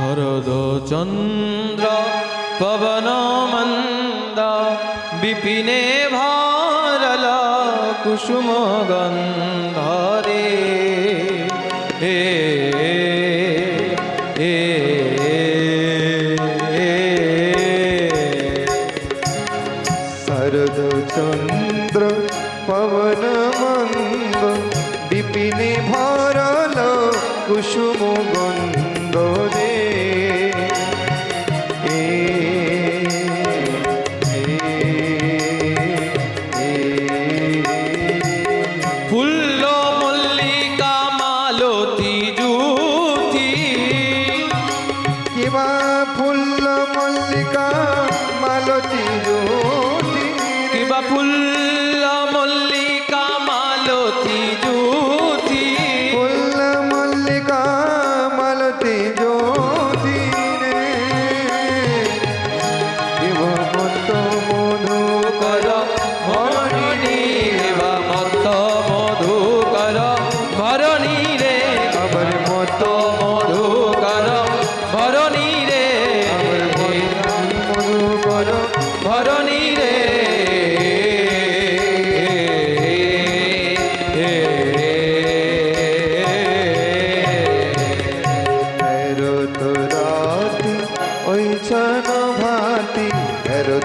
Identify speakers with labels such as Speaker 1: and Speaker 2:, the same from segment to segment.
Speaker 1: শরদ চন্দ্র পবন মন্দ বিপিনে ভারল কুসুম গন্ধরে। এ এ
Speaker 2: শরদ চন্দ্র পবন মন্দ বিপিনে ভরল কুসুম গন্ধ
Speaker 1: ফুল্ল মল্লিকা মালতী
Speaker 2: কিবা ফুল্ল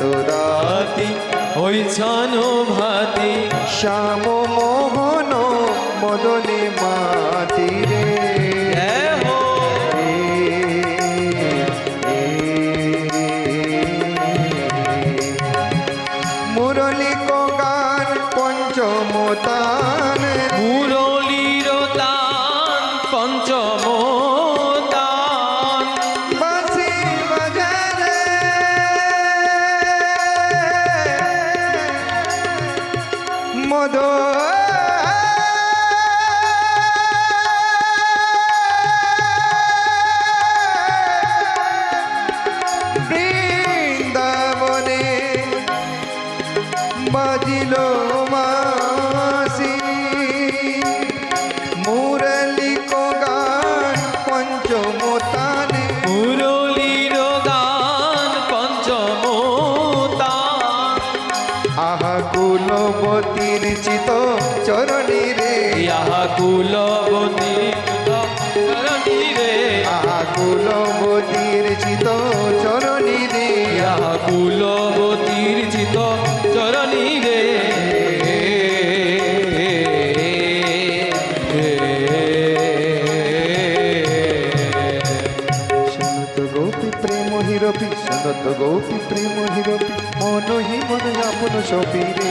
Speaker 2: এরো তো রাতি ওই ছানো ভাতি শ্যাম মোহন মদনে মাতি todos. কুলবতীর চিত চরণী রে।
Speaker 1: ইহা কুলবতী চরণী রে।
Speaker 2: আহা কুলবতীর চিত চরণী রে।
Speaker 1: ইহা কুলবতীর চিত চরণী রে।
Speaker 2: শুনত গোপী প্রেম হিরপি গোপী প্রেম হিরপি মন হি মন আপন সপি রে।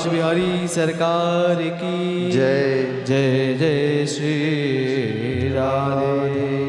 Speaker 1: સુભાષ બિહારી સરકાર કી
Speaker 2: જય.
Speaker 1: જય જય શ્રી રાધે.